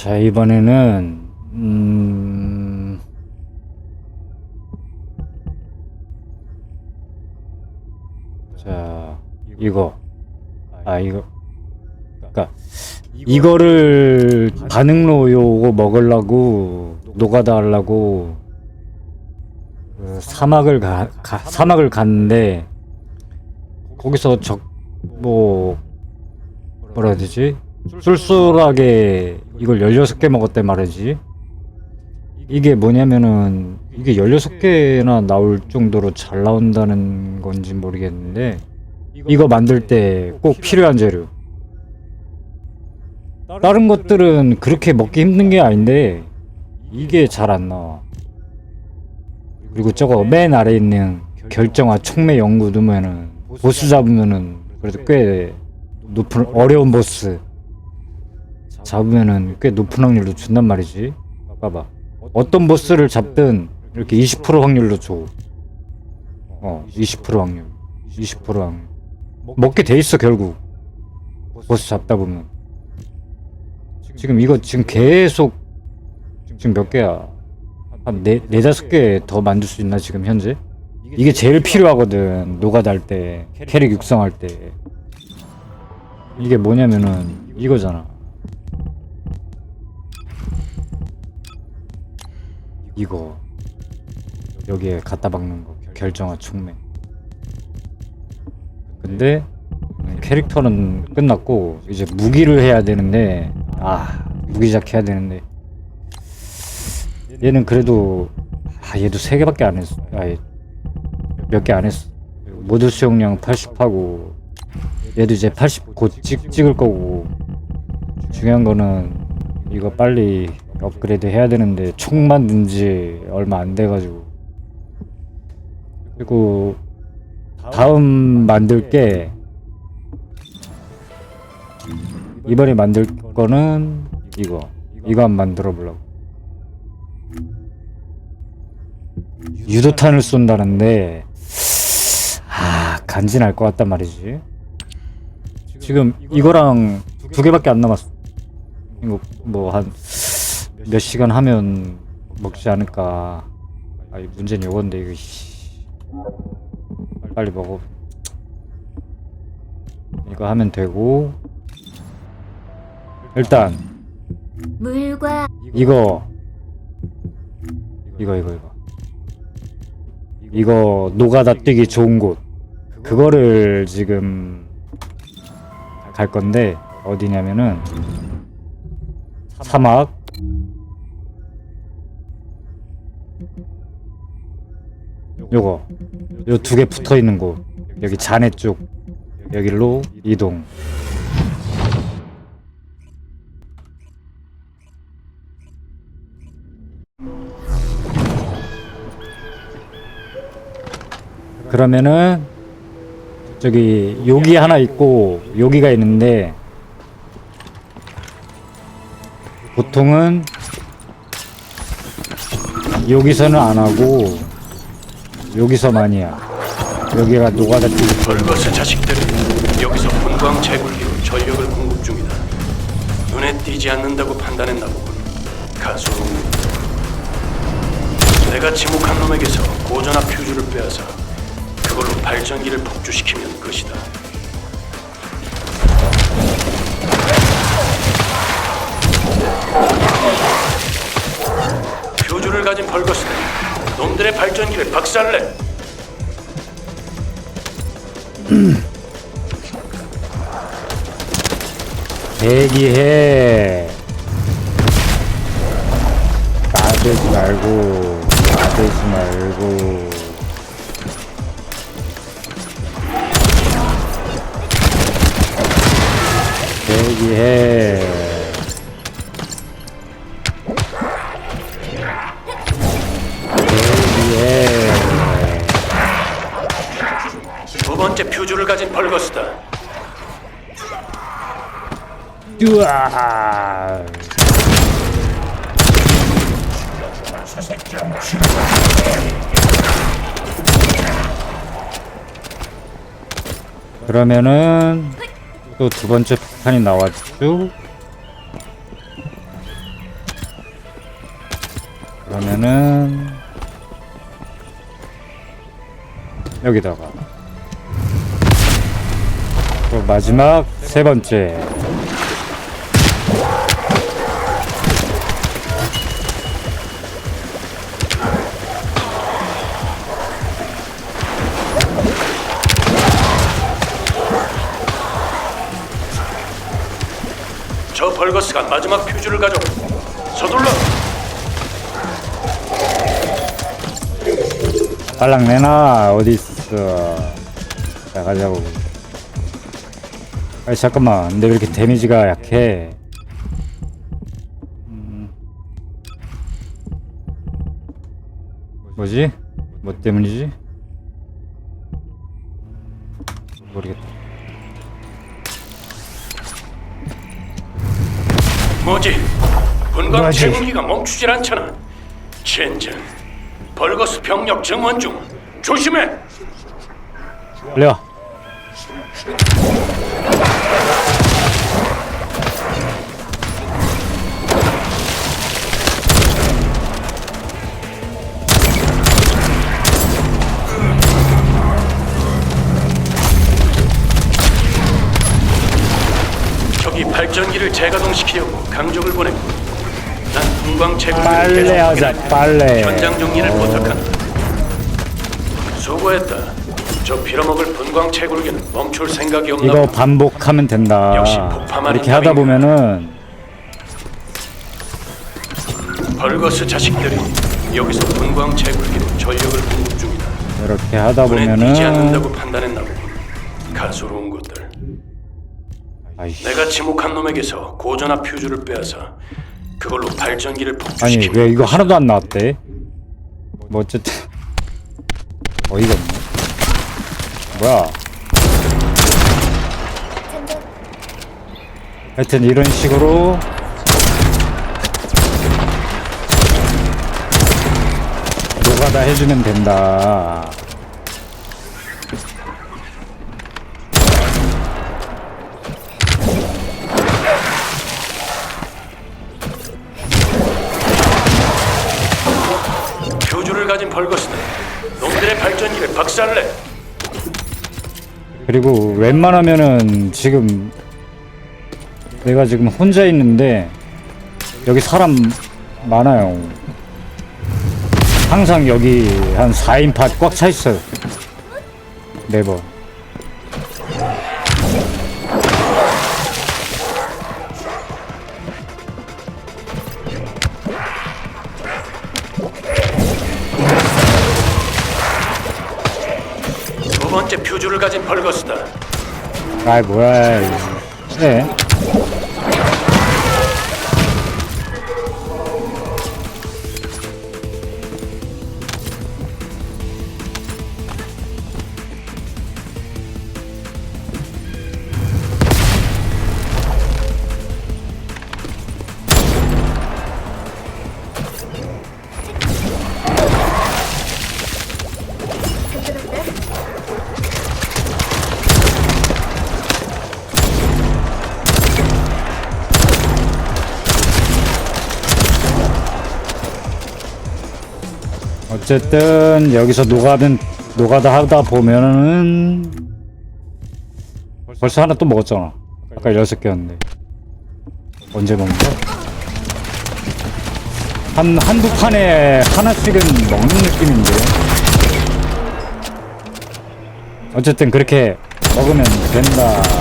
자, 이번에는, 음, 자, 이거. 아, 이거. 그니까, 이거를 반응로 요거 먹으려고, 노가다 하려고, 그 사막을 가, 가, 사막을 갔는데, 거기서 적, 뭐, 뭐라 해야 되지? 쏠쏠하게 이걸 16개 먹었단 말이지. 이게 뭐냐면은, 이게 16개나 나올 정도로 잘 나온다는 건지 모르겠는데, 이거 만들 때 꼭 필요한 재료. 다른 것들은 그렇게 먹기 힘든 게 아닌데, 이게 잘 안 나와. 그리고 저거 맨 아래 있는 결정화 촉매 연구 두면은, 보스 잡으면은, 그래도 꽤 높은, 어려운 보스. 잡으면은 꽤 높은 확률로 준단 말이지. 봐봐. 어떤 보스를 잡든 이렇게 20% 확률로 줘. 어, 20% 확률. 20% 확률. 먹게 돼 있어, 결국. 보스 잡다 보면. 지금 이거 지금 계속 지금 몇 개야? 한 네, 네 다섯 개 더 만들 수 있나, 지금 현재? 이게 제일 필요하거든. 노가다 할 때, 캐릭 육성할 때. 이게 뭐냐면은 이거잖아. 이거 여기에 갖다 박는 거 결정화 촉매 근데 캐릭터는 끝났고 이제 무기를 해야 되는데 아 무기작 해야 되는데. 얘는 그래도 아 얘도 세 개밖에 안 했어. 아몇 개 안 했어. 모드 수용량 80하고 얘도 이제 80 곧 찍, 찍을 거고. 중요한 거는 이거 빨리 업그레이드 해야 되는데 총 만든 지 얼마 안 돼가지고. 그리고 다음 만들 게 이번에 만들 거는 이거. 이거 한번 만들어 보려고. 유도탄을 쏜다는데 아 간지날 것 같단 말이지. 지금 이거랑 두 개밖에 안 남았어. 이거 뭐 한 몇 시간 하면 먹지 않을까. 아이 문제는 요건데 이거 씨. 빨리 먹어. 이거 하면 되고. 일단 물과 이거. 이거 이거 이거. 이거 노가다 뛰기 좋은 곳. 그거를 지금 갈 건데 어디냐면은 사막 요거. 요 두 개 붙어 있는 곳. 여기 잔해 쪽. 여기로 이동. 그러면은 저기 여기 하나 있고 여기가 있는데 보통은 여기서는 안 하고 여기서만이야 여기가 노가다 뛰기 벌거스 자식들은 여기서 분광 채굴기로 전력을 공급 중이다. 눈에 띄지 않는다고 판단했나 보군. 가수. 내가 지목한 놈에게서 고전압 퓨즈를 빼앗아 그걸로 발전기를 폭주시키면 끝이다. 퓨즈를 가진 벌거스는 놈들의 발전기를 박살내. 대기해. 나대지 말고 나대지 말고. 대기해 대기해 두 번째 퓨즈를 가진 벌거스다. 으아 그러면은 또 두 번째 폭탄이 나왔죠 그러면은 여기다가 그리고 마지막 세 번째 저 벌거스가 마지막 퓨즈를 가져. 서둘러. 빨랑 내놔 어디 있어 자 가자고 아니 잠깐만 근데 왜 이렇게 데미지가 약해 음. 뭐지? 뭐 때문이지? 모르겠다 뭐지? 분광 뭐지? 제공기가 멈추질 않잖아. 젠장. 벌거스 병력 증원 중. 조심해. 빨리 와 저기 발전기를 재가동시키려고 강족을 보냈고 난 분광 제공기를 빨래 계속 하자 확인한다. 빨래 현장 정리를 어. 부탁한다. 수고했다. 저 빌어먹을 분광 채굴기는 멈출 생각이 없나 이거 보다. 반복하면 된다 역시 폭파만 이렇게 하다. 보면은 벌거스 자식들이 여기서 분광 채굴기로 전력을 공급 중이다. 이렇게 하다 눈에 띄지 않는다고 보면은 판단했나 보군. 가소로운 것들. 아이씨 내가 지목한 놈에게서 고전압 퓨즈를 빼앗아 그걸로 발전기를 아니 폭주시키고 왜 이거 하나도 안 나왔대? 뭐 어쨌든 어이가 없네. 뭐야? 하여튼 이런 식으로 노가다 해주면 된다. 퓨즈를 가진 벌거스는 놈들의 발전기를 박살내. 그리고 웬만하면은 지금 내가 지금 혼자 있는데 여기 사람 많아요. 항상 여기 한 4인팟 꽉 차 있어요. 매번. 번째 퓨즈를 가진 벌거스다. 아이 뭐야. 네. 어쨌든 여기서 노가면 노가다 하다 보면은 벌써 하나 또 먹었잖아. 아까 여섯 개였는데 언제 먹는 거야? 한 한두 판에 하나씩은 먹는 느낌인데. 어쨌든 그렇게 먹으면 된다.